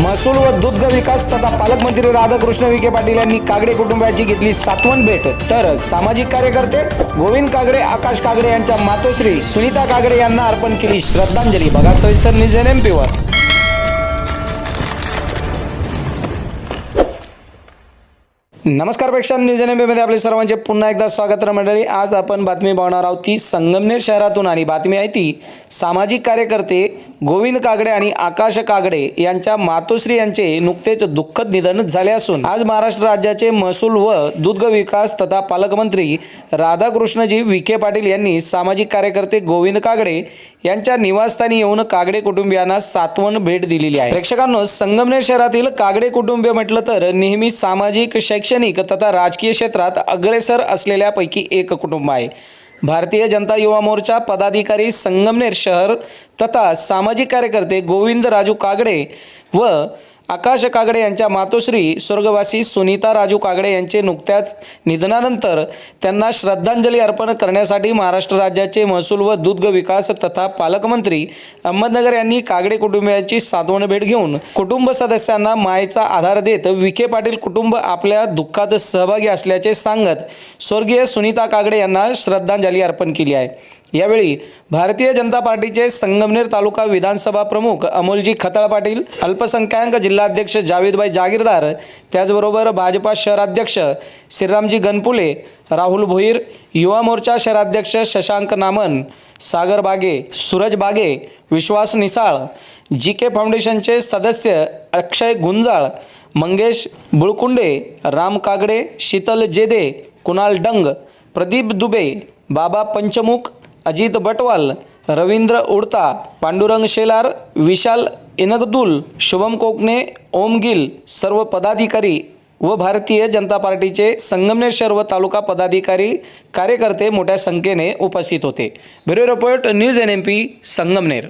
महसूल व दुग्ध विकास तथा पालकमंत्री राधाकृष्ण विखे पाटील यांनी कागडे कुटुंबाची घेतली सातवण भेट. तर सामाजिक कार्यकर्ते गोविंद कागडे आकाश कागडे यांच्या मातोश्री सुनीता कागडे यांना अर्पण केली श्रद्धांजली. बघा सविस्तर न्यूज एन एम पीवर नमस्कार प्रेक्षक न्यूज एनमध्ये आपले सर्वांचे पुन्हा एकदा स्वागत मंडळी. आज आपण बातमी पाहणार आहोत ती संगमनेर शहरातून आणि बातमी आहे ती सामाजिक कार्यकर्ते गोविंद कागडे आणि आकाश कागडे यांच्या मातोश्री यांचे नुकतेच दुःखद निधन झाले असून आज महाराष्ट्र राज्याचे महसूल व दुग्ध विकास तथा पालकमंत्री राधाकृष्णजी विखे पाटील यांनी सामाजिक कार्यकर्ते गोविंद कागडे यांच्या निवासस्थानी येऊन कागडे कुटुंबियांना सातवण भेट दिलेली आहे. प्रेक्षकांनो संगमनेर शहरातील कागडे कुटुंबीय म्हटलं तर नेहमी सामाजिक शैक्षणिक तथा राजकीय क्षेत्रात अग्रेसर असलेल्यापैकी एक कुटुंब आहे. भारतीय जनता युवा मोर्चा पदाधिकारी संगमनेर शहर तथा सामाजिक कार्यकर्ते गोविंद राजू कागडे व आकाश कागडे यांच्या मातोश्री स्वर्गवासी सुनीता राजू कागडे यांचे नुकत्याच निधनानंतर त्यांना श्रद्धांजली अर्पण करण्यासाठी महाराष्ट्र राज्याचे महसूल व दुग्ध विकास तथा पालकमंत्री अहमदनगर यांनी कागडे कुटुंबियांची सातवण भेट घेऊन कुटुंब सदस्यांना मायेचा आधार देत विखे पाटील कुटुंब आपल्या दुःखात सहभागी असल्याचे सांगत स्वर्गीय सुनीता कागडे यांना श्रद्धांजली अर्पण केली आहे. यावेळी भारतीय जनता पार्टीचे संगमनेर तालुका विधानसभा प्रमुख अमोलजी खताळ पाटील अल्पसंख्याक जिल्हाध्यक्ष जावेदभाई जागीरदार त्याचबरोबर भाजपा शहराध्यक्ष श्रीरामजी गणपुले राहुल भोईर युवा मोर्चा शहराध्यक्ष शशांक नामन सागर बागे सूरज बागे विश्वास निसाळ जी के फाउंडेशनचे सदस्य अक्षय गुंजाळ मंगेश बुळकुंडे राम कागडे शीतल जेदे कुणाल डंग प्रदीप दुबे बाबा पंचमुख अजित बटवाल रवींद्र उडता पांडुरंग शेलार विशाल इनगदुल शुभम कोकणे ओम गिल सर्व पदाधिकारी व भारतीय जनता पार्टीचे संगमनेर शहर व तालुका पदाधिकारी कार्यकर्ते मोठ्या संख्येने उपस्थित होते. Bureau report news N M P Sangamner.